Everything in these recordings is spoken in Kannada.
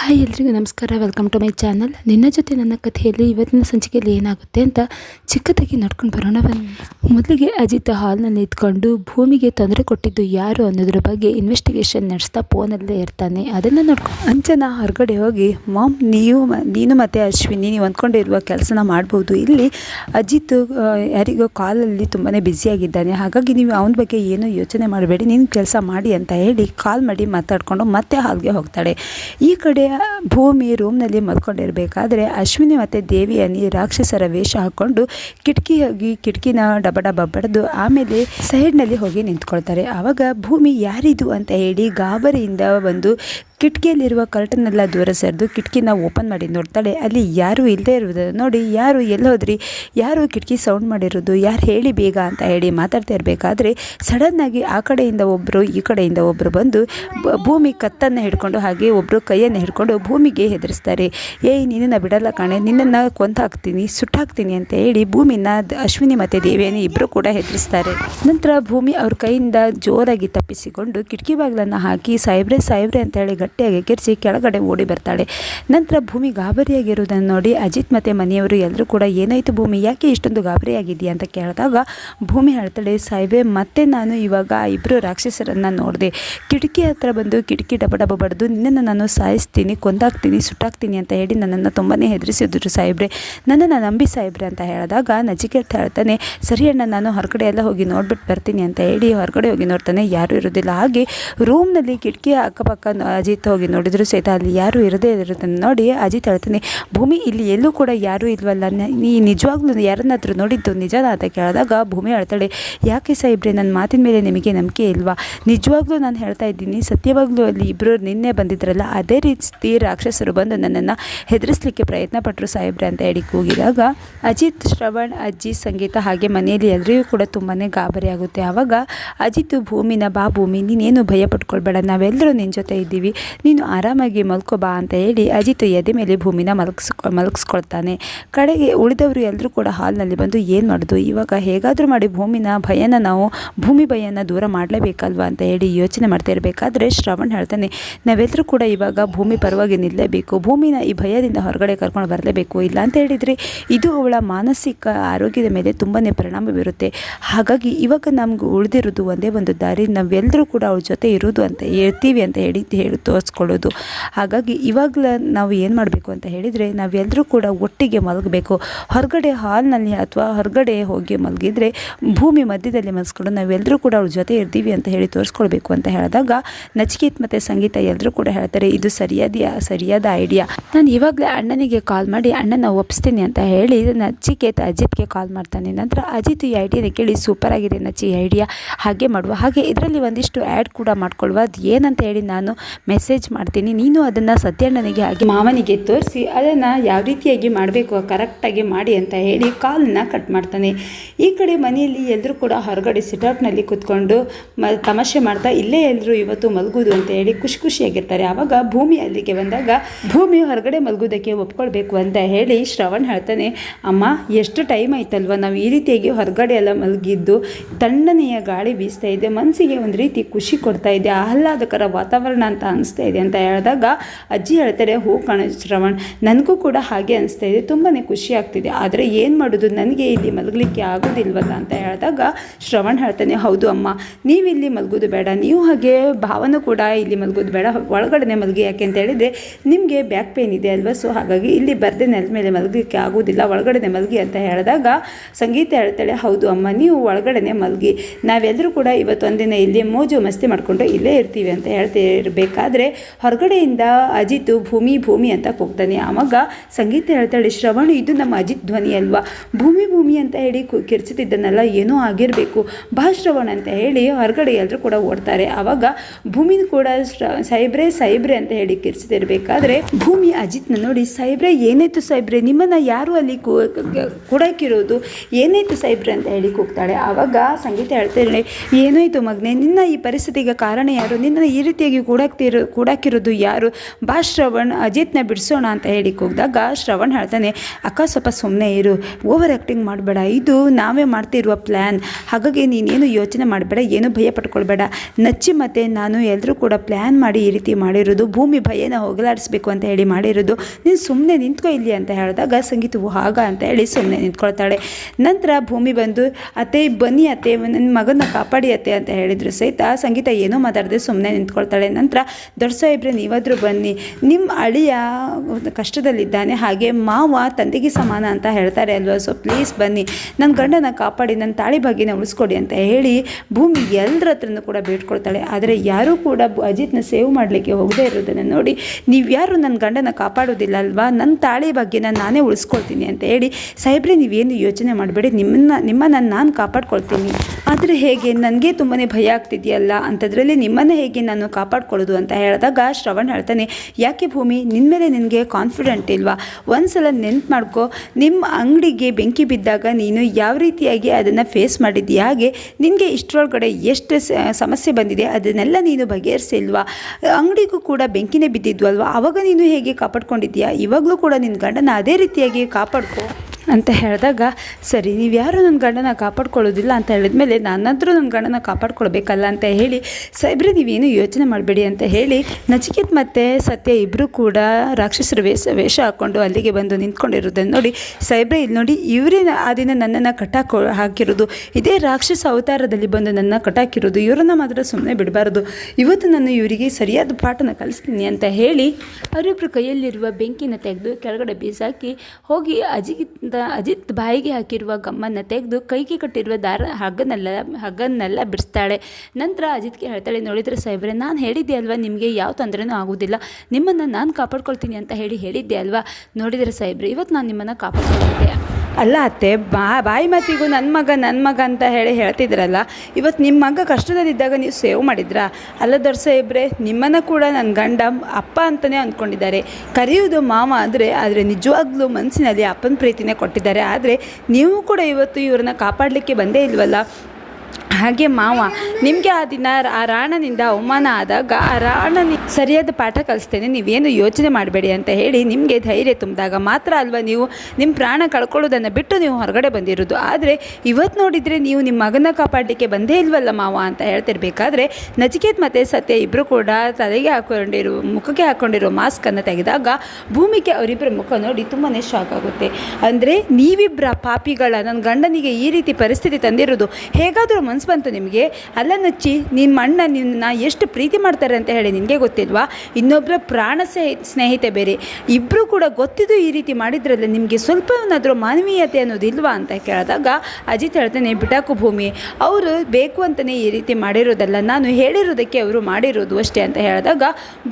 ಹಾಯ್ ಎಲ್ರಿಗೂ ನಮಸ್ಕಾರ ವೆಲ್ಕಮ್ ಟು ಮೈ ಚಾನಲ್ ನಿನ್ನ ಜೊತೆ ನನ್ನ ಕಥೆಯಲ್ಲಿ ಇವತ್ತಿನ ಸಂಚಿಕೆಯಲ್ಲಿ ಏನಾಗುತ್ತೆ ಅಂತ ಚಿಕ್ಕದಾಗಿ ನಡ್ಕೊಂಡು ಬರೋಣ ಬನ್ನಿ. ಮೊದಲಿಗೆ ಅಜಿತ್ ಹಾಲ್ನಲ್ಲಿ ಇದ್ಕೊಂಡು ಭೂಮಿಗೆ ತೊಂದರೆ ಕೊಟ್ಟಿದ್ದು ಯಾರು ಅನ್ನೋದ್ರ ಬಗ್ಗೆ ಇನ್ವೆಸ್ಟಿಗೇಷನ್ ನಡೆಸ್ತಾ ಫೋನಲ್ಲೇ ಇರ್ತಾನೆ. ಅದನ್ನು ನೋಡ್ಕೊಂಡು ಅಂಚನ ಹೊರಗಡೆ ಹೋಗಿ, ಮಾಮ್, ನೀವು ನೀನು ಮತ್ತು ಅಶ್ವಿನಿ, ನೀವು ಅಂದ್ಕೊಂಡಿರುವ ಕೆಲಸನ ಮಾಡ್ಬೋದು. ಇಲ್ಲಿ ಅಜಿತ್ ಯಾರಿಗೋ ಕಾಲಲ್ಲಿ ತುಂಬಾ ಬ್ಯುಸಿಯಾಗಿದ್ದಾನೆ. ಹಾಗಾಗಿ ನೀವು ಅವನ ಬಗ್ಗೆ ಏನೂ ಯೋಚನೆ ಮಾಡಬೇಡಿ. ನೀನು ಕೆಲಸ ಮಾಡಿ ಅಂತ ಹೇಳಿ ಕಾಲ್ ಮಾಡಿ ಮಾತಾಡಿಕೊಂಡು ಮತ್ತೆ ಹಾಲ್ಗೆ ಹೋಗ್ತಾಳೆ. ಈ ಕಡೆ ಭೂಮಿ ರೂಮ್ನಲ್ಲಿ ಮಲ್ಕೊಂಡಿರಬೇಕಾದ್ರೆ ಅಶ್ವಿನಿ ಮತ್ತು ದೇವಿಯನಿ ರಾಕ್ಷಸರ ವೇಷ ಹಾಕ್ಕೊಂಡು ಕಿಟಕಿ ಹೋಗಿ ಕಿಟಕಿನ ಡಬ ಡಬ ಬಡಿದು ಆಮೇಲೆ ಸೈಡ್ನಲ್ಲಿ ಹೋಗಿ ನಿಂತ್ಕೊಳ್ತಾರೆ. ಆವಾಗ ಭೂಮಿ ಯಾರಿದು ಅಂತ ಹೇಳಿ ಗಾಬರಿಯಿಂದ ಒಂದು ಕಿಟಕಿಯಲ್ಲಿರುವ ಕರ್ಟನ್ನೆಲ್ಲ ದೂರ ಸರಿದು ಕಿಟಕಿನ ಓಪನ್ ಮಾಡಿ ನೋಡ್ತಾಳೆ. ಅಲ್ಲಿ ಯಾರೂ ಇಲ್ಲದೆ ಇರುವುದನ್ನು ನೋಡಿ, ಯಾರು ಎಲ್ಲೋದ್ರಿ ಯಾರು ಕಿಟಕಿ ಸೌಂಡ್ ಮಾಡಿರೋದು? ಯಾರು ಹೇಳಿ ಬೇಗ ಅಂತ ಹೇಳಿ ಮಾತಾಡ್ತಾ ಇರಬೇಕಾದ್ರೆ ಸಡನ್ನಾಗಿ ಆ ಕಡೆಯಿಂದ ಒಬ್ಬರು ಈ ಕಡೆಯಿಂದ ಒಬ್ಬರು ಬಂದು ಭೂಮಿ ಕತ್ತನ್ನು ಹಿಡ್ಕೊಂಡು ಹಾಗೆ ಒಬ್ಬರು ಕೈಯನ್ನು ಹಿಡ್ಕೊಂಡು ಭೂಮಿಗೆ ಹೆದರಿಸ್ತಾರೆ. ಏಯ್, ನಿನ್ನನ್ನು ಬಿಡಲ್ಲ ಕಾಣೆ. ನಿನ್ನನ್ನು ಕೊಂತಾಕ್ತೀನಿ ಸುಟ್ಟಾಕ್ತೀನಿ ಅಂತ ಹೇಳಿ ಭೂಮಿನ ಅಶ್ವಿನಿ ಮತ್ತು ದೇವಿಯನ್ನು ಇಬ್ಬರು ಕೂಡ ಹೆದರಿಸ್ತಾರೆ. ನಂತರ ಭೂಮಿ ಅವ್ರ ಕೈಯಿಂದ ಜೋರಾಗಿ ತಪ್ಪಿಸಿಕೊಂಡು ಕಿಟಕಿ ಬಾಗಿಲನ್ನು ಹಾಕಿ ಸಾಯ್ಬ್ರೆ ಸಾಯ್ಬ್ರೆ ಅಂತ ಹೇಳಿ ಗಟ್ಟಿಯಾಗಿ ಕೆರೆಸಿ ಕೆಳಗಡೆ ಓಡಿ ಬರ್ತಾಳೆ. ನಂತರ ಭೂಮಿ ಗಾಬರಿಯಾಗಿರುವುದನ್ನು ನೋಡಿ ಅಜಿತ್ ಮತ್ತು ಮನೆಯವರು ಎಲ್ಲರೂ ಕೂಡ, ಏನಾಯಿತು ಭೂಮಿ? ಯಾಕೆ ಇಷ್ಟೊಂದು ಗಾಬರಿಯಾಗಿದೆಯಾ ಅಂತ ಕೇಳಿದಾಗ, ಭೂಮಿ ಹೇಳ್ತಾಳೆ ಸಾಯ್ಬೆ ಮತ್ತೆ ನಾನು ಇವಾಗ ಇಬ್ಬರು ರಾಕ್ಷಸರನ್ನು ನೋಡಿದೆ. ಕಿಟಕಿ ಹತ್ರ ಬಂದು ಕಿಟಕಿ ಡಬ ಡಬ ಬಡ್ದು, ನಿನ್ನನ್ನು ನಾನು ಸಾಯಿಸ್ತೀನಿ, ಕೊಂದಾಕ್ತೀನಿ, ಸುಟ್ಟಾಕ್ತೀನಿ ಅಂತ ಹೇಳಿ ನನ್ನನ್ನು ತುಂಬಾ ಹೆದರಿಸಿದ್ರು ಸಾಹೇಬ್ರೆ. ನನ್ನನ್ನು ನಂಬಿ ಸಾಹೇಬ್ರೆ ಅಂತ ಹೇಳಿದಾಗ ನಚಿಕೇತ್ ಹೇಳ್ತಾನೆ, ಸರಿ ಅಣ್ಣ, ನಾನು ಹೊರಗಡೆ ಎಲ್ಲ ಹೋಗಿ ನೋಡ್ಬಿಟ್ಟು ಬರ್ತೀನಿ ಅಂತ ಹೇಳಿ ಹೊರಗಡೆ ಹೋಗಿ ನೋಡ್ತಾನೆ, ಯಾರೂ ಇರೋದಿಲ್ಲ ಹಾಗೆ ರೂಮ್ನಲ್ಲಿ ಕಿಟಕಿ ಅಕ್ಕಪಕ್ಕ ನ- ಅಜಿತ್ ಹೋಗಿ ನೋಡಿದ್ರು ಸಹಿತ ಅಲ್ಲಿ ಯಾರೂ ಇರದೇ ಇರೋದನ್ನು ನೋಡಿ ಅಜಿತ್ ಹೇಳ್ತಾನೆ, ಭೂಮಿ ಇಲ್ಲಿ ಎಲ್ಲೂ ಕೂಡ ಯಾರೂ ಇಲ್ವಲ್ಲ. ನ- ನಿಜವಾಗ್ಲೂ ಯಾರನ್ನಾದರೂ ನೋಡಿದ್ದು ನಿಜನ? ಅಂತ ಕೇಳಿದಾಗ ಭೂಮಿ ಹೇಳ್ತಾಳೆ, ಯಾಕೆ ಸಾಹೇಬ್ರೆ ನನ್ನ ಮಾತಿನ ಮೇಲೆ ನಿಮಗೆ ನಂಬಿಕೆ ಇಲ್ವಾ? ನಿಜವಾಗ್ಲೂ ನಾನು ಹೇಳ್ತಾ ಇದ್ದೀನಿ, ಸತ್ಯವಾಗ್ಲೂ ಅಲ್ಲಿ ಇಬ್ಬರು ನಿನ್ನೆ ಬಂದಿದ್ರಲ್ಲ, ಅದೇ ರೀತಿ ರಾಕ್ಷಸರು ಬಂದು ನನ್ನನ್ನು ಹೆದರಿಸ್ಲಿಕ್ಕೆ ಪ್ರಯತ್ನ ಪಟ್ಟರು ಸಾಹೇಬ್ರೆ ಅಂತ ಹೇಳಿ ಕೂಗಿದಾಗ, ಅಜಿತ್, ಶ್ರವಣ್, ಅಜ್ಜಿ, ಸಂಗೀತ ಹಾಗೆ ಮನೆಯಲ್ಲಿ ಎಲ್ಲರಿಗೂ ಕೂಡ ತುಂಬಾ ಗಾಬರಿ ಆಗುತ್ತೆ. ಆವಾಗ ಅಜಿತ್ ಭೂಮಿನ ಬಾ ಭೂಮಿ, ನೀನೇನು ಭಯ ಪಟ್ಕೊಳ್ಬೇಡ. ನಾವೆಲ್ಲರೂ ನಿನ್ನ ಜೊತೆ ಇದ್ದೀವಿ. ನೀನು ಆರಾಮಾಗಿ ಮಲ್ಕೋ ಬಾ ಅಂತ ಹೇಳಿ ಅಜಿತ್ ಎದೆ ಮೇಲೆ ಭೂಮಿನ ಮಲಗಿಸ್ ಮಲಗಿಸ್ಕೊಳ್ತಾನೆ ಕಡೆಗೆ ಉಳಿದವರು ಎಲ್ಲರೂ ಕೂಡ ಹಾಲ್ನಲ್ಲಿ ಬಂದು ಏನು ಮಾಡೋದು? ಇವಾಗ ಹೇಗಾದರೂ ಮಾಡಿ ಭೂಮಿನ ಭಯನ ನಾವು ಭೂಮಿ ಭಯನ ದೂರ ಮಾಡಲೇಬೇಕಲ್ವಾ ಅಂತ ಹೇಳಿ ಯೋಚನೆ ಮಾಡ್ತಾ ಇರಬೇಕಾದ್ರೆ ಶ್ರವಣ್ ಹೇಳ್ತಾನೆ ನಾವೆಲ್ಲರೂ ಕೂಡ ಇವಾಗ ಭೂಮಿ ಪರವಾಗಿ ನಿಲ್ಲಲೇಬೇಕು ಭೂಮಿನ ಈ ಭಯದಿಂದ ಹೊರಗಡೆ ಕರ್ಕೊಂಡು ಬರಲೇಬೇಕು. ಇಲ್ಲ ಅಂತ ಹೇಳಿದರೆ ಇದು ಅವಳ ಮಾನಸಿಕ ಆರೋಗ್ಯದ ಮೇಲೆ ತುಂಬಾ ಪರಿಣಾಮ ಬೀರುತ್ತೆ. ಹಾಗಾಗಿ ಇವಾಗ ನಮ್ಗೆ ಉಳಿದಿರೋದು ಒಂದೇ ಒಂದು ದಾರಿ. ನಾವೆಲ್ಲರೂ ಕೂಡ ಅವಳ ಜೊತೆ ಇರೋದು ಅಂತ ಇರ್ತೀವಿ ಅಂತ ಹೇಳಿ ಹೇಳಿ ತೋರಿಸ್ಕೊಳ್ಳೋದು. ಹಾಗಾಗಿ ಇವಾಗಲೇ ನಾವು ಏನು ಮಾಡಬೇಕು ಅಂತ ಹೇಳಿದರೆ ನಾವೆಲ್ಲರೂ ಕೂಡ ಒಟ್ಟಿಗೆ ಮಲಗಬೇಕು. ಹೊರಗಡೆ ಹಾಲ್ನಲ್ಲಿ ಅಥವಾ ಹೊರಗಡೆ ಹೋಗಿ ಮಲಗಿದರೆ ಭೂಮಿ ಮಧ್ಯದಲ್ಲಿ ಮಲಗಿಸ್ಕೊಂಡು ನಾವೆಲ್ಲರೂ ಕೂಡ ಅವ್ರ ಜೊತೆ ಇರ್ತೀವಿ ಅಂತ ಹೇಳಿ ತೋರಿಸ್ಕೊಳ್ಬೇಕು ಅಂತ ಹೇಳಿದಾಗ ನಚಿಕೇತ್ ಮತ್ತು ಸಂಗೀತ ಎಲ್ಲರೂ ಕೂಡ ಹೇಳ್ತಾರೆ, ಇದು ಸರಿಯಾದ ಸರಿಯಾದ ಐಡಿಯಾ ನಾನು ಇವಾಗಲೇ ಅಣ್ಣನಿಗೆ ಕಾಲ್ ಮಾಡಿ, ಅಣ್ಣನ ಒಪ್ಪಿಸ್ತೀನಿ ಅಂತ ಹೇಳಿ ನಚಿಕೇತ್ ಅಜಿತ್ಗೆ ಕಾಲ್ ಮಾಡ್ತಾನೆ. ನಂತರ ಅಜಿತ್ ಈ ಐಡಿಯಾನ ಕೇಳಿ ಸೂಪರ್ ಆಗಿದೆ ನಚಿ ಐಡಿಯಾ ಹಾಗೆ ಮಾಡುವ. ಹಾಗೆ ಇದರಲ್ಲಿ ಒಂದಿಷ್ಟು ಆ್ಯಡ್ ಕೂಡ ಮಾಡ್ಕೊಳ್ಳುವ ಅದು ಏನಂತ ಹೇಳಿ ನಾನು ಮೆಸೇಜ್ ಮಾಡ್ತೀನಿ. ನೀನು ಅದನ್ನು ಸತ್ಯಣ್ಣನಿಗೆ ಹಾಗೆ ಮಾವನಿಗೆ ತೋರಿಸಿ, ಅದನ್ನು ಯಾವ ರೀತಿಯಾಗಿ ಮಾಡಬೇಕು ಕರೆಕ್ಟಾಗಿ ಮಾಡಿ ಅಂತ ಹೇಳಿ ಕಾಲನ್ನ ಕಟ್ ಮಾಡ್ತಾನೆ. ಈ ಕಡೆ ಮನೆಯಲ್ಲಿ ಎಲ್ಲರೂ ಕೂಡ ಹೊರಗಡೆ ಸಿಟೌಟ್ನಲ್ಲಿ ಕೂತ್ಕೊಂಡು ಮ, ತಮಾಷೆ ಮಾಡ್ತಾ ಇಲ್ಲೇ ಎಲ್ಲರೂ ಇವತ್ತು ಮಲಗೋದು ಅಂತ ಹೇಳಿ ಖುಷಿ ಖುಷಿಯಾಗಿರ್ತಾರೆ. ಆವಾಗ ಭೂಮಿ ಅಲ್ಲಿಗೆ ಬಂದಾಗ ಭೂಮಿ ಹೊರಗಡೆ ಮಲಗೋದಕ್ಕೆ ಒಪ್ಕೊಳ್ಬೇಕು ಅಂತ ಹೇಳಿ ಶ್ರವಣ್ ಹೇಳ್ತಾನೆ, ಅಮ್ಮ, ಎಷ್ಟು ಟೈಮ್ ಆಯ್ತಲ್ವ ನಾವು ಈ ರೀತಿಯಾಗಿ ಹೊರಗಡೆ ಎಲ್ಲ ಮಲಗಿದ್ದು, ತಣ್ಣನೆಯ ಗಾಳಿ ಬೀಸ್ತಾ ಇದೆ ಮನಸ್ಸಿಗೆ ಒಂದು ರೀತಿ ಖುಷಿ ಕೊಡ್ತಾ ಇದೆ, ಆಹ್ಲಾದಕರ ವಾತಾವರಣ ಅಂತ ಅನಿಸ್ತಾ ಇದೆ ಅಂತ ಹೇಳಿದಾಗ, ಅಜ್ಜಿ ಹೇಳ್ತಾರೆ, ಹೋ ಕಣ ಶ್ರವಣ್, ನನಗೂ ಕೂಡ ಹಾಗೆ ಅನಿಸ್ತಾ ಇದೆ ತುಂಬಾ ಖುಷಿ ಆಗ್ತಿದೆ. ಆದರೆ ಏನು ಮಾಡೋದು? ನನಗೆ ಇಲ್ಲಿ ಮಲಗಲಿಕ್ಕೆ ಆಗೋದಿಲ್ವಲ್ಲ? ಅಂತ ಹೇಳಿದಾಗ, ಶ್ರವಣ್ ಹೇಳ್ತಾನೆ, ಹೌದು ಅಮ್ಮ, ನೀವು ಇಲ್ಲಿ ಮಲಗೋದು ಬೇಡ. ನೀವು ಹಾಗೆ ಭಾವನೂ ಕೂಡ ಇಲ್ಲಿ ಮಲಗೋದು ಬೇಡ. ಒಳಗಡೆ ಮಲಗಿ ಯಾಕೆ ಅಂತ ಹೇಳಿದರೆ, ನಿಮಗೆ ಬ್ಯಾಕ್ ಪೇನ್ ಇದೆ ಅಲ್ವಾ? ಸೊ ಹಾಗಾಗಿ ಇಲ್ಲಿ ಬರ್ದೆ ನೆಲದ ಮೇಲೆ ಮಲಗಲಿಕ್ಕೆ ಆಗೋದಿಲ್ಲ. ಒಳಗಡೆ ಮಲಗಿ ಅಂತ ಹೇಳಿದಾಗ, ಸಂಗೀತ ಹೇಳ್ತಾಳೆ, ಹೌದು ಅಮ್ಮ, ನೀವು ಒಳಗಡೆ ಮಲಗಿ. ನಾವೆಲ್ಲರೂ ಕೂಡ ಇವತ್ತೊಂದಿನ ಇಲ್ಲಿ ಮೋಜು ಮಸ್ತಿ ಮಾಡಿಕೊಂಡು ಇಲ್ಲೇ ಇರ್ತೀವಿ ಅಂತ ಹೇಳ್ತಾ ಇರಬೇಕಾದ್ರೆ ಹೊರಗಡೆಯಿಂದ ಅಜಿತ್ ಭೂಮಿ ಭೂಮಿ ಅಂತ ಕೂಗ್ತಾನೆ. ಆವಾಗ ಸಂಗೀತ ಹೇಳ್ತಾಳೆ, ಶ್ರವಣ, ಇದು ನಮ್ಮ ಅಜಿತ್ ಧ್ವನಿ ಅಲ್ವಾ? ಭೂಮಿ ಭೂಮಿ ಅಂತ ಹೇಳಿ ಕು- ಕಿರ್ಚುತ್ತಿದ್ದನ್ನೆಲ್ಲ ಏನೋ ಆಗಿರಬೇಕು. ಬಾ ಶ್ರವಣ ಅಂತ ಹೇಳಿ ಹೊರಗಡೆ ಎಲ್ಲರೂ ಕೂಡ ಓಡ್ತಾರೆ. ಆವಾಗ ಭೂಮಿನ ಕೂಡ ಸೈಬ್ರೆ ಸೈಬ್ರೆ ಅಂತ ಹೇಳಿ ಕಿರ್ಚುತ್ತಿರಬೇಕಾದ್ರೆ ಭೂಮಿ ಅಜಿತ್ನ ನೋಡಿ ಸೈಬ್ರೆ ಏನಾಯ್ತು ಸೈಬ್ರೆ ನಿಮ್ಮನ್ನ ಯಾರು ಅಲ್ಲಿ ಕೂಡಕ್ಕಿರೋದು ಏನಾಯ್ತು ಸೈಬ್ರೆ ಅಂತ ಹೇಳಿ ಕೂಗ್ತಾಳೆ. ಆವಾಗ ಸಂಗೀತ ಹೇಳ್ತಾಳೆ, ಏನಾಯ್ತು ಮಗ್ನೆ? ನಿನ್ನ ಈ ಪರಿಸ್ಥಿತಿಗೆ ಕಾರಣ ಯಾರು? ನಿನ್ನ ಈ ರೀತಿಯಾಗಿ ಕೂಡಾಕ್ತಿರೋ ಕೂಡಾಕಿರೋದು ಯಾರು? ಬಾ ಶ್ರವಣ್, ಅಜಿತ್ನ ಬಿಡಿಸೋಣ ಅಂತ ಹೇಳಿ ಕೂಗಿದಾಗ ಶ್ರವಣ್ ಹೇಳ್ತಾನೆ, ಅಕ್ಕ ಸ್ವಲ್ಪ ಸುಮ್ಮನೆ ಇರು ಓವರ್ ಆ್ಯಕ್ಟಿಂಗ್ ಮಾಡಬೇಡ, ಇದು ನಾವೇ ಮಾಡ್ತಿರುವ ಪ್ಲ್ಯಾನ್ ಹಾಗಾಗಿ ನೀನೇನು ಯೋಚನೆ ಮಾಡಬೇಡ, ಏನು ಭಯ ಪಟ್ಕೊಳ್ಬೇಡ. ನಚ್ಚಿ ಮತ್ತೆ ನಾನು ಎಲ್ಲರೂ ಕೂಡ ಪ್ಲ್ಯಾನ್ ಮಾಡಿ ಈ ರೀತಿ ಮಾಡಿರೋದು, ಭೂಮಿ ಭಯನ ಹೋಗಲಾಡಿಸ್ಬೇಕು ಅಂತ ಹೇಳಿ ಮಾಡಿರೋದು. ನೀನು ಸುಮ್ಮನೆ ನಿಂತ್ಕೊ ಇಲ್ಲಿ ಅಂತ ಹೇಳಿದಾಗ ಸಂಗೀತವು ಹಾಗ ಅಂತ ಹೇಳಿ ಸುಮ್ಮನೆ ನಿಂತ್ಕೊಳ್ತಾಳೆ. ನಂತರ ಭೂಮಿ ಬಂದು, ಅತ್ತೆ, ಬನ್ನಿ ಅತ್ತೆ, ನನ್ನ ಮಗನ ಕಾಪಾಡಿ ಅತ್ತೆ, ಅಂತ ಹೇಳಿದ್ರು ಸಹಿತ ಸಂಗೀತ ಏನೂ ಮಾತಾಡದೆ ಸುಮ್ಮನೆ ನಿಂತ್ಕೊಳ್ತಾಳೆ. ನಂತರ ದೊಡ್ಡ ಸಾಹೇಬ್ರೆ ನೀವಾದರೂ ಬನ್ನಿ. ನಿಮ್ಮ ಅಳಿಯ ಕಷ್ಟದಲ್ಲಿದ್ದಾನೆ, ಹಾಗೆ ಮಾವ ತಂದೆಗೆ ಸಮಾನ ಅಂತ ಹೇಳ್ತಾರೆ ಅಲ್ವಾ? ಸೊ ಪ್ಲೀಸ್ ಬನ್ನಿ. ನನ್ನ ಗಂಡನ ಕಾಪಾಡಿ ನನ್ನ ತಾಳಿ ಭಾಗ್ಯನ ಉಳಿಸ್ಕೊಡಿ ಅಂತ ಹೇಳಿ ಭೂಮಿ ಎಲ್ಲರ ಹತ್ರನೂ ಕೂಡ ಬೇಡ್ಕೊಳ್ತಾಳೆ. ಆದರೆ ಯಾರೂ ಕೂಡ ಅಜಿತ್ನ ಸೇವ್ ಮಾಡಲಿಕ್ಕೆ ಹೋಗದೇ ಇರೋದನ್ನು ನೋಡಿ ನೀವು ಯಾರು ನನ್ನ ಗಂಡನ ಕಾಪಾಡೋದಿಲ್ಲ ಅಲ್ವಾ? ನನ್ನ ತಾಳಿ ಭಾಗ್ಯನ ನಾನೇ ಉಳಿಸ್ಕೊಳ್ತೀನಿ ಅಂತ ಹೇಳಿ, ಸಾಹೇಬ್ರೆ, ನೀವೇನು ಯೋಚನೆ ಮಾಡಬೇಡಿ. ನಿಮ್ಮನ್ನ, ನಿಮ್ಮನ್ನು ನಾನು ಕಾಪಾಡ್ಕೊಳ್ತೀನಿ. ಆದರೆ ಹೇಗೆ? ನನಗೆ ತುಂಬಾ ಭಯ ಆಗ್ತಿದೆಯಲ್ಲ? ಅಂಥದ್ರಲ್ಲಿ ನಿಮ್ಮನ್ನು ಹೇಗೆ ನಾನು ಕಾಪಾಡ್ಕೊಳ್ಳೋದು ಅಂತ ಹೇಳಿದಾಗ ಶ್ರವಣ್ ಹೇಳ್ತಾನೆ, ಯಾಕೆ ಭೂಮಿ ನಿನ್ನ ಮೇಲೆ ನಿನಗೆ ಕಾನ್ಫಿಡೆಂಟ್ ಇಲ್ವಾ? ಒಂದ್ಸಲ ನೆನ್ಪು ಮಾಡ್ಕೋ. ನಿಮ್ಮ ಅಂಗಡಿಗೆ ಬೆಂಕಿ ಬಿದ್ದಾಗ ನೀನು ಯಾವ ರೀತಿಯಾಗಿ ಅದನ್ನು ಫೇಸ್ ಮಾಡಿದ್ದೀಯ ಹಾಗೆ ನಿನಗೆ ಇಷ್ಟರೊಳಗಡೆ ಎಷ್ಟು ಸಮಸ್ಯೆ ಬಂದಿದೆ? ಅದನ್ನೆಲ್ಲ ನೀನು ಬಗೆಹರಿಸಿಲ್ವಾ? ಅಂಗಡಿಗೂ ಕೂಡ ಬೆಂಕಿನೇ ಬಿದ್ದಿದ್ವಲ್ವಾ? ಅವಾಗ ನೀನು ಹೇಗೆ ಕಾಪಾಡ್ಕೊಂಡಿದ್ದೀಯಾ? ಇವಾಗಲೂ ಕೂಡ ನಿನ್ನ ಗಂಡನ ಅದೇ ರೀತಿಯಾಗಿ ಕಾಪಾಡ್ಕೊ. ಅಂತ ಹೇಳಿದಾಗ, ಸರಿ, ನೀವು ಯಾರು ನನ್ನ ಗಂಡನ ಕಾಪಾಡ್ಕೊಳ್ಳೋದಿಲ್ಲ ಅಂತ ಹೇಳಿದ್ಮೇಲೆ ನಾನಾದರೂ ನನ್ನ ಗಂಡನ ಕಾಪಾಡ್ಕೊಳ್ಬೇಕಲ್ಲ ಅಂತ ಹೇಳಿ, ಸಾಹೇಬ್ರೆ, ನೀವೇನು ಯೋಚನೆ ಮಾಡಬೇಡಿ ಅಂತ ಹೇಳಿ, ನಚಿಕೇತ್ ಮತ್ತು ಸತ್ಯ ಇಬ್ಬರು ಕೂಡ ರಾಕ್ಷಸರ ವೇಷ ವೇಷ ಹಾಕ್ಕೊಂಡು ಅಲ್ಲಿಗೆ ಬಂದು ನಿಂತ್ಕೊಂಡಿರೋದನ್ನು ನೋಡಿ, ಸಾಹೇಬ್ರೆ ಇಲ್ಲಿ ನೋಡಿ, ಇವರೇ ಆ ದಿನ ನನ್ನನ್ನು ಕಟ್ಟಾಕೊ, ಹಾಕಿರೋದು. ಇದೇ ರಾಕ್ಷಸ ಅವತಾರದಲ್ಲಿ ಬಂದು ನನ್ನ ಕಟ್ಟಾಕಿರೋದು. ಇವರನ್ನು ಮಾತ್ರ ಸುಮ್ಮನೆ ಬಿಡಬಾರ್ದು. ಇವತ್ತು ನಾನು ಇವರಿಗೆ ಸರಿಯಾದ ಪಾಠನ ಕಲಿಸ್ತೀನಿ ಅಂತ ಹೇಳಿ ಅವರಿಬ್ಬರು ಕೈಯಲ್ಲಿರುವ ಬೆಂಕಿನ ತೆಗೆದು ಕೆಳಗಡೆ ಬೀಸಾಕಿ ಹೋಗಿ ಅಜಿತ್ ಅಜಿತ್ ಬಾಯಿಗೆ ಹಾಕಿರುವ ಗಮ್ಮನ್ನು ತೆಗೆದು ಕೈಗೆ ಕಟ್ಟಿರುವ ದಾರ ಹಗ್ಗನೆಲ್ಲ ಹಗ್ಗನ್ನೆಲ್ಲ ಬಿಡಿಸ್ತಾಳೆ. ನಂತರ ಅಜಿತ್ಗೆ ಹೇಳ್ತಾಳೆ, ನೋಡಿದರೆ ಸಾಹೇಬ್ರೆ, ನಾನು ಹೇಳಿದ್ದೆ ಅಲ್ವಾ ನಿಮಗೆ ಯಾವ ತೊಂದರೆನೂ ಆಗೋದಿಲ್ಲ. ನಿಮ್ಮನ್ನು ನಾನು ಕಾಪಾಡ್ಕೊಳ್ತೀನಿ ಅಂತ ಹೇಳಿ ಹೇಳಿದ್ದೆ ಅಲ್ವಾ? ನೋಡಿದರೆ ಸಾಹೇಬ್ರೆ ಇವತ್ತು ನಾನು ನಿಮ್ಮನ್ನು ಕಾಪಾಡ್ಕೊಳ್ತಿದ್ದೆ ಅಲ್ಲ ಅತ್ತೆ, ಬಾ, ಬಾಯಿ ಮಾತಿಗೂ ನನ್ನ ಮಗ ನನ್ನ ಮಗ ಅಂತ ಹೇಳಿ ಹೇಳ್ತಿದ್ರಲ್ಲ ಇವತ್ತು ನಿಮ್ಮ ಮಗ ಕಷ್ಟದಲ್ಲಿದ್ದಾಗ ನೀವು ಸೇವ್ ಮಾಡಿದ್ರಾ? ಅಲ್ಲ ದೊಡ್ಡ ಸಾಹೇಬ್ರೆ ನಿಮ್ಮನ್ನು ಕೂಡ ನನ್ನ ಗಂಡ ಅಪ್ಪ ಅಂತಲೇ ಅಂದ್ಕೊಂಡಿದ್ದಾರೆ ಕರೆಯುವುದು ಮಾವ ಆದರೆ ಆದರೆ ನಿಜವಾಗ್ಲೂ ಮನಸ್ಸಿನಲ್ಲಿ ಅಪ್ಪನ ಪ್ರೀತಿನೇ ಕೊಟ್ಟಿದ್ದಾರೆ. ಆದರೆ ನೀವು ಕೂಡ ಇವತ್ತು ಇವ್ರನ್ನ ಕಾಪಾಡಲಿಕ್ಕೆ ಬಂದೇ ಇಲ್ವಲ್ಲ? ಹಾಗೆ ಮಾವ, ನಿಮಗೆ ಆ ದಿನ ಆ ರಾಣನಿಂದ ಅವಮಾನ ಆದಾಗ ಆ ರಾಣನಿ ಸರಿಯಾದ ಪಾಠ ಕಲಿಸ್ತೇನೆ, ನೀವೇನು ಯೋಚನೆ ಮಾಡಬೇಡಿ ಅಂತ ಹೇಳಿ ನಿಮಗೆ ಧೈರ್ಯ ತುಂಬಿದಾಗ ಮಾತ್ರ ಅಲ್ವಾ ನೀವು ನಿಮ್ಮ ಪ್ರಾಣ ಕಳ್ಕೊಳ್ಳೋದನ್ನು ಬಿಟ್ಟು ನೀವು ಹೊರಗಡೆ ಬಂದಿರೋದು. ಆದರೆ ಇವತ್ತು ನೋಡಿದರೆ ನೀವು ನಿಮ್ಮ ಮಗನ ಕಾಪಾಡಲಿಕ್ಕೆ ಬಂದೇ ಇಲ್ವಲ್ಲ ಮಾವ ಅಂತ ಹೇಳ್ತಿರ್ಬೇಕಾದ್ರೆ ನಚಿಕೇತ್ ಮತ್ತು ಸತ್ಯ ಇಬ್ಬರು ಕೂಡ ತಲೆಗೆ ಹಾಕೊಂಡಿರೋ, ಮುಖಕ್ಕೆ ಹಾಕ್ಕೊಂಡಿರೋ ಮಾಸ್ಕನ್ನು ತೆಗೆದಾಗ ಭೂಮಿಗೆ ಅವರಿಬ್ಬರ ಮುಖ ನೋಡಿ ತುಂಬಾ ಶಾಕ್ ಆಗುತ್ತೆ. ಅಂದರೆ ನೀವಿಬ್ಬರ ಪಾಪಿಗಳ ನನ್ನ ಗಂಡನಿಗೆ ಈ ರೀತಿ ಪರಿಸ್ಥಿತಿ ತಂದಿರೋದು ಹೇಗಾದರೂ ಮನ್ಸು ಬಂತು ನಿಮಗೆ? ಅಲ್ಲ ನಚ್ಚಿ ನಿಮ್ಮ ಮಣ್ಣ ನಿನ್ನ ಎಷ್ಟು ಪ್ರೀತಿ ಮಾಡ್ತಾರೆ ಅಂತ ಹೇಳಿ ನಿನಗೆ ಗೊತ್ತಿಲ್ವಾ? ಇನ್ನೊಬ್ಬರ ಪ್ರಾಣ ಸ್ನೇಹಿ ಸ್ನೇಹಿತೆ ಬೇರೆ. ಇಬ್ಬರು ಕೂಡ ಗೊತ್ತಿದ್ದು ಈ ರೀತಿ ಮಾಡಿದ್ರಲ್ಲ, ನಿಮಗೆ ಸ್ವಲ್ಪನಾದರೂ ಮಾನವೀಯತೆ ಅನ್ನೋದು ಇಲ್ವಾ ಅಂತ ಕೇಳಿದಾಗ ಅಜಿತ್ ಹೇಳ್ತಾನೆ, ಬಿಟಾಕು ಭೂಮಿ, ಅವರು ಬೇಕು ಅಂತಲೇ ಈ ರೀತಿ ಮಾಡಿರೋದಲ್ಲ, ನಾನು ಹೇಳಿರೋದಕ್ಕೆ ಅವರು ಮಾಡಿರೋದು ಅಷ್ಟೇ ಅಂತ ಹೇಳಿದಾಗ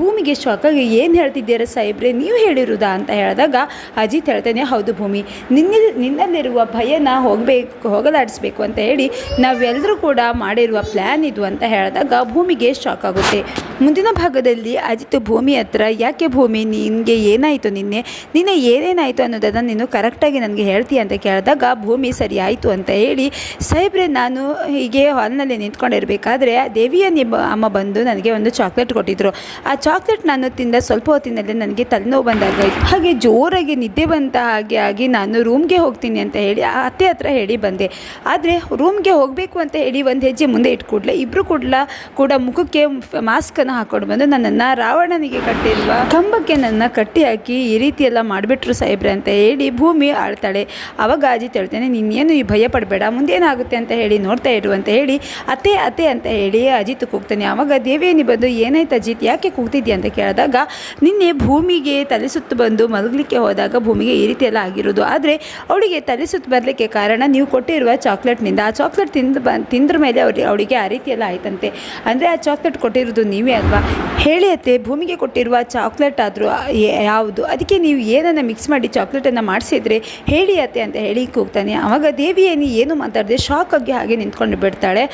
ಭೂಮಿಗೆ ಶಾಕಾಗಿ ಏನು ಹೇಳ್ತಿದ್ದೀರಾ ಸಾಹೇಬ್ರೆ, ನೀವು ಹೇಳಿರೋದಾ? ಅಂತ ಹೇಳಿದಾಗ ಅಜಿತ್ ಹೇಳ್ತಾನೆ, ಹೌದು ಭೂಮಿ, ನಿನ್ನ, ನಿನ್ನಲ್ಲಿರುವ ಭಯನ ಹೋಗಬೇಕು, ಹೋಗಲಾಡಿಸ್ಬೇಕು ಅಂತ ಹೇಳಿ ನಾವೆಲ್ಲರೂ ಕೂಡ ಮಾಡಿರುವ ಪ್ಲ್ಯಾನ್ ಇದು ಅಂತ ಹೇಳಿದಾಗ ಭೂಮಿಗೆ ಶಾಕ್ ಆಗುತ್ತೆ. ಮುಂದಿನ ಭಾಗದಲ್ಲಿ ಅಜಿತ್ ಭೂಮಿ ಹತ್ರ, ಯಾಕೆ ಭೂಮಿ? ನಿನಗೆ ಏನಾಯಿತು ನಿನ್ನೆ? ನಿನ್ನೆ ಏನೇನಾಯಿತು ಅನ್ನೋದನ್ನು ನೀನು ಕರೆಕ್ಟಾಗಿ ನನಗೆ ಹೇಳ್ತೀಯ ಅಂತ ಕೇಳಿದಾಗ, ಭೂಮಿ ಸರಿ ಆಯಿತು ಅಂತ ಹೇಳಿ, ಸಾಹೇಬ್ರೆ, ನಾನು ಹೀಗೆ ಹಾಲ್ನಲ್ಲಿ ನಿಂತ್ಕೊಂಡಿರಬೇಕಾದ್ರೆ ದೇವಿಯ ನಿಮ್ಮ ಅಮ್ಮ ಬಂದು ನನಗೆ ಒಂದು ಚಾಕ್ಲೇಟ್ ಕೊಟ್ಟಿದ್ದರು ಆ ಚಾಕ್ಲೇಟ್ ನಾನು ತಿಂದ ಸ್ವಲ್ಪ ಹೊತ್ತಿನಲ್ಲಿ ನನಗೆ ತಲೆನೋವು ಬಂದಾಗ ಹಾಗೆ ಜೋರಾಗಿ ನಿದ್ದೆ ಬಂತ ಹಾಗೆ ಆಗಿ ನಾನು ರೂಮ್ಗೆ ಹೋಗ್ತೀನಿ ಅಂತ ಹೇಳಿ, ಆ ಅತ್ತೆ ಹತ್ರ ಹೇಳಿ ಬಂದೆ. ಆದರೆ ರೂಮ್ಗೆ ಹೋಗಬೇಕು ಅಂತ ಹೇಳಿ ಒಂದು ಹೆಜ್ಜೆ ಮುಂದೆ ಇಟ್ಕೊಡ್ಲೆ. ಇಬ್ಬರು ಕೂಡಲ ಕೂಡ ಮುಖಕ್ಕೆ ಮಾಸ್ಕನ್ನು ಹಾಕೊಂಡು ಬಂದು. ನನ್ನನ್ನು ರಾವಣನಿಗೆ ಕಟ್ಟಿಲ್ವಾ ಕಂಬಕ್ಕೆ ನನ್ನ ಕಟ್ಟಿ ಹಾಕಿ ಈ ರೀತಿ ಎಲ್ಲ ಮಾಡಿಬಿಟ್ರು ಸಾಹೇಬ್ರೆ ಅಂತ ಹೇಳಿ ಭೂಮಿ ಆಳ್ತಾಳೆ. ಅವಾಗ ಅಜಿತ್ ಹೇಳ್ತೇನೆ, ನೀನೇನು ಈ ಭಯ ಪಡಬೇಡ, ಮುಂದೇನಾಗುತ್ತೆ ಅಂತ ಹೇಳಿ ನೋಡ್ತಾ ಇರು ಅಂತ ಹೇಳಿ ಅತ್ತೆ ಅತ್ತೆ ಅಂತ ಹೇಳಿ ಅಜಿತ್ ಕೂಗ್ತಾನೆ. ಆವಾಗ ದೇವೇನಿ ಬಂದು, ಏನಾಯ್ತು ಅಜಿತ್ ಯಾಕೆ ಕೂಗ್ತಿದ್ಯಾ ಅಂತ ಕೇಳಿದಾಗ, ನಿನ್ನೆ ಭೂಮಿಗೆ ತಲೆ ಸುತ್ತು ಬಂದು ಮಲಗಲಿಕ್ಕೆ ಹೋದಾಗ ಭೂಮಿಗೆ ಈ ರೀತಿ ಎಲ್ಲ ಆಗಿರೋದು. ಆದರೆ ಅವಳಿಗೆ ತಲೆ ಸುತ್ತು ಬರಲಿಕ್ಕೆ ಕಾರಣ ನೀವು ಕೊಟ್ಟಿರುವ ಚಾಕ್ಲೇಟ್ನಿಂದ ಆ ಚಾಕ್ಲೇಟ್ ತಿಂದು ಬ, ತಿಂದ್ರ ಮೇಲೆ ಅವ್ರಿಗೆ, ಅವಳಿಗೆ ಆ ರೀತಿ ಎಲ್ಲ ಆಯ್ತಂತೆ. ಅಂದರೆ ಆ ಚಾಕ್ಲೇಟ್ ಕೊಟ್ಟಿರೋದು ನೀವೇ ಅಲ್ವಾ? ಹೇಳಿ ಅತ್ತೆ, ಭೂಮಿಗೆ ಕೊಟ್ಟಿರುವ ಚಾಕ್ಲೇಟ್ ಆದರೂ ಯಾವುದು? ಅದಕ್ಕೆ ನೀವು ಏನನ್ನು ಮಿಕ್ಸ್ ಮಾಡಿ ಚಾಕ್ಲೇಟನ್ನು ಮಾಡಿಸಿದ್ರೆ ಹೇಳಿ ಅತ್ತೆ ಅಂತ ಹೇಳಿ ಕೂಗ್ತಾನೆ. ಆವಾಗ ದೇವಿಯೇನಿ ಏನು ಮಾತಾಡದೆ ಶಾಕ್ ಆಗಿ ಹಾಗೆ ನಿಂತ್ಕೊಂಡು ಬಿಡ್ತಾಳೆ.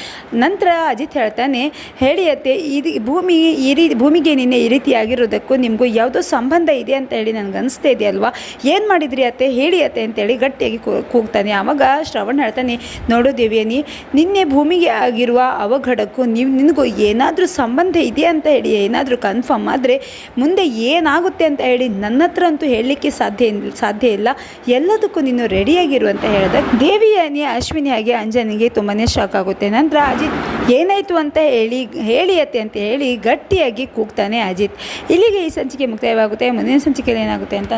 ನಂತರ ಅಜಿತ್ ಹೇಳ್ತಾನೆ, ಹೇಳಿ ಅತ್ತೆ, ಇದು ಭೂಮಿ ಈ ರೀತಿ ಭೂಮಿಗೆ ನಿನ್ನೆ ಈ ರೀತಿ ಆಗಿರೋದಕ್ಕೂ ನಿಮಗೂ ಯಾವುದೋ ಸಂಬಂಧ ಇದೆ ಅಂತ ಹೇಳಿ ನನಗೆ ಅನಿಸ್ತಾ ಇದೆ ಅಲ್ವಾ? ಏನು ಮಾಡಿದ್ರಿ ಅತ್ತೆ? ಹೇಳಿ ಅತ್ತೆ ಅಂತೇಳಿ ಗಟ್ಟಿಯಾಗಿ ಕೂಗ್ತಾನೆ. ಆವಾಗ ಶ್ರವಣ್ ಹೇಳ್ತಾನೆ, ನೋಡು ದೇವಿಯನಿ, ನಿನ್ನೆ ಭೂಮಿಗೆ ಆಗಿರುವ ಅವಘಡಕ್ಕೂ ನೀವು ನಿನಗೂ ಏನಾದರೂ ಸಂಬಂಧ ಇದೆಯಾ ಅಂತ ಹೇಳಿ, ಏನಾದರೂ ಕನ್ಫರ್ಮ್ ಆದರೆ ಮುಂದೆ ಏನಾಗುತ್ತೆ ಅಂತ ಹೇಳಿ ನನ್ನ ಹತ್ರ ಅಂತೂ ಹೇಳಲಿಕ್ಕೆ ಸಾಧ್ಯ ಸಾಧ್ಯ ಇಲ್ಲ. ಎಲ್ಲದಕ್ಕೂ ನೀನು ರೆಡಿಯಾಗಿರು ಅಂತ ಹೇಳಿದ. ದೇವಿಯಾನಿ ಅಶ್ವಿನಿ ಹಾಗೆ ಅಂಜನಿಗೆ ತುಂಬಾ ಶಾಕ್ ಆಗುತ್ತೆ. ನಂತರ ಅಜಿತ್, ಏನಾಯಿತು ಅಂತ ಹೇಳಿ ಹೇಳಿಯತ್ತೆ ಅಂತ ಹೇಳಿ ಗಟ್ಟಿಯಾಗಿ ಕೂಗ್ತಾನೆ ಅಜಿತ್. ಇಲ್ಲಿಗೆ ಈ ಸಂಚಿಕೆ ಮುಕ್ತಾಯವಾಗುತ್ತೆ. ಮುಂದಿನ ಸಂಚಿಕೆಯಲ್ಲಿ ಏನಾಗುತ್ತೆ ಅಂತ